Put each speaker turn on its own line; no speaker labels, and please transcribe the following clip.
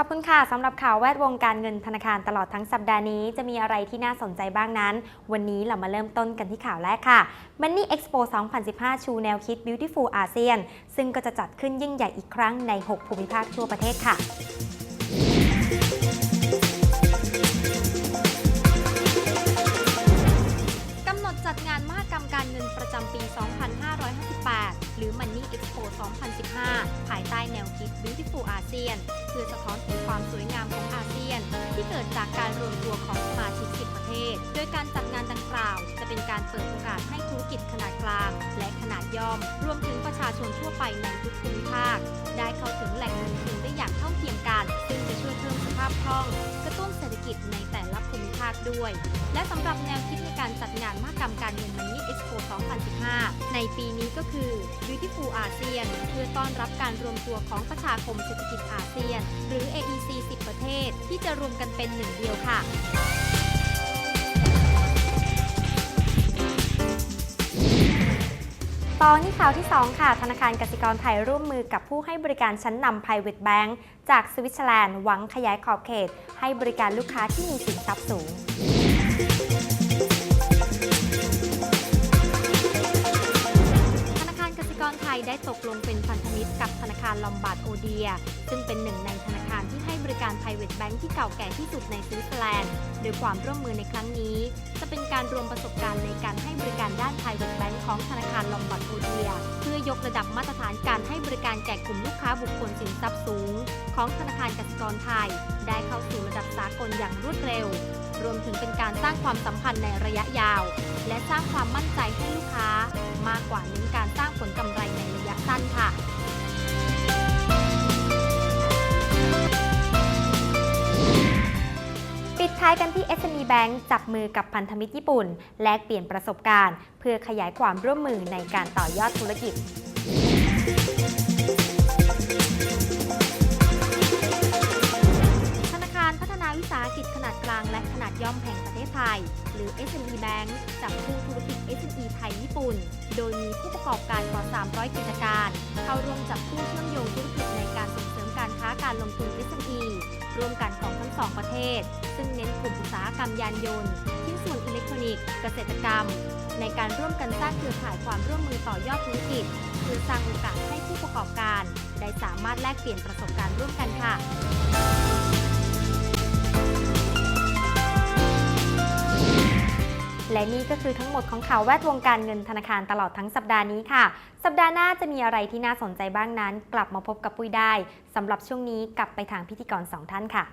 ขอบคุณค่ะสำหรับข่าวแวดวงการเงินธนาคารตลอดทั้งสัปดาห์นี้ จะมีอะไรที่น่าสนใจบ้างนั้น วันนี้เรามาเริ่มต้นกันที่ข่าวแรกค่ะ Money Expo 2015 ชูแนวคิด Beautiful ASEAN ซึ่งก็จะจัดขึ้นยิ่งใหญ่อีกครั้งใน 6 ภูมิภาคทั่วประเทศค่ะกำหนดจัดงานมหกรรมการเงินประจำปี 2558 หรือ Money Expo 2015 ใต้แนวคิด Beautiful ASEAN เพื่อสะท้อนถึงความสวยงามของอาเซียน ที่เกิดจากการรวมตัวของสมาชิก 10 ประเทศ โดยการจัดงานดังกล่าว จะเป็นการเปิดโอกาสให้ธุรกิจขนาดกลาง และขนาดย่อม รวมถึงประชาชนทั่วไปในทุกภูมิภาค ได้เข้าถึงแหล่งเงินทุนได้อย่างเท่าเทียมกัน ซึ่งจะช่วยเพิ่มสภาพคล่อง กระตุ้นเศรษฐกิจใน แต่ละภูมิภาคด้วย และสำหรับแนวคิดในการจัดงานมหกรรมการเงิน Money Expo 2015 ในปีนี้ก็คือ Beautiful ASEAN เพื่อต้อนรับการรวมตัวของประชาคมเศรษฐกิจอาเซียน หรือ AEC 10 ประเทศ ที่จะรวมกันเป็นหนึ่งเดียวค่ะ ตอนี่ข่าวที่ 2 ค่ะ ธนาคารกสิกรไทยร่วมมือกับผู้ให้บริการชั้นนำ Private Bank จากสวิตเซอร์แลนด์หวังขยายขอบเขต ให้บริการลูกค้าที่มีสินทรัพย์สูงธนาคารกสิกรไทยได้ตกลงเป็นพันธมิตรกับธนาคารลอมบาร์ดโอเดีย ซึ่งเป็นหนึ่งในธนาคารที่ให้บริการ private bank ที่เก่าแก่ที่สุดในสวิตเซอร์แลนด์ โดยความร่วมมือในครั้งนี้ จะเป็นการรวมประสบการณ์ในการให้บริการด้าน private bank ของธนาคารลอมบาร์ดโอเดีย เพื่อยกระดับมาตรฐานการให้บริการแก่กลุ่มลูกค้าบุคคลสินทรัพย์สูง ของธนาคารกสิกรไทย ได้เข้าสู่ระดับสากลอย่างรวดเร็ว รวมถึงเป็นการสร้างความสัมพันธ์ในระยะยาว และสร้างความมั่นใจให้ลูกค้ามากกว่าเน้นการสร้างผลกำไรในระยะสั้นค่ะ ท้ายกันที่ SME Bank จับมือกับพันธมิตรญี่ปุ่น แลกเปลี่ยนประสบการณ์ เพื่อขยายความร่วมมือในการต่อยอดธุรกิจธนาคารพัฒนาวิสาหกิจขนาดกลางและขนาดย่อมแห่งประเทศไทย หรือ SME Bank จับคู่ธุรกิจ SME ไทยญี่ปุ่น โดยมีผู้ประกอบการกว่า 300 กิจการ เข้าร่วมจับคู่เชื่อมโยงธุรกิจในการส่งเสริมการค้าการลงทุน SME ร่วมกันของทั้งสองประเทศ ซึ่งเน้นกลุ่มอุตสาหกรรมยานยนต์ชิ้นส่วนอิเล็กทรอนิกส์เกษตรกรรม ในการร่วมกันสร้างเครือข่ายความร่วมมือต่อยอดธุรกิจเพื่อสร้างโอกาสให้ผู้ประกอบการ ได้สามารถแลกเปลี่ยนประสบการณ์ร่วมกันค่ะ และนี่ก็คือทั้งหมดของข่าวแวดวงการเงินธนาคารตลอดทั้งสัปดาห์นี้ค่ะ สัปดาห์หน้าจะมีอะไรที่น่าสนใจบ้างนั้น กลับมาพบกับปุ้ยได้สำหรับช่วงนี้กลับไปทางพิธีกรสองท่านค่ะ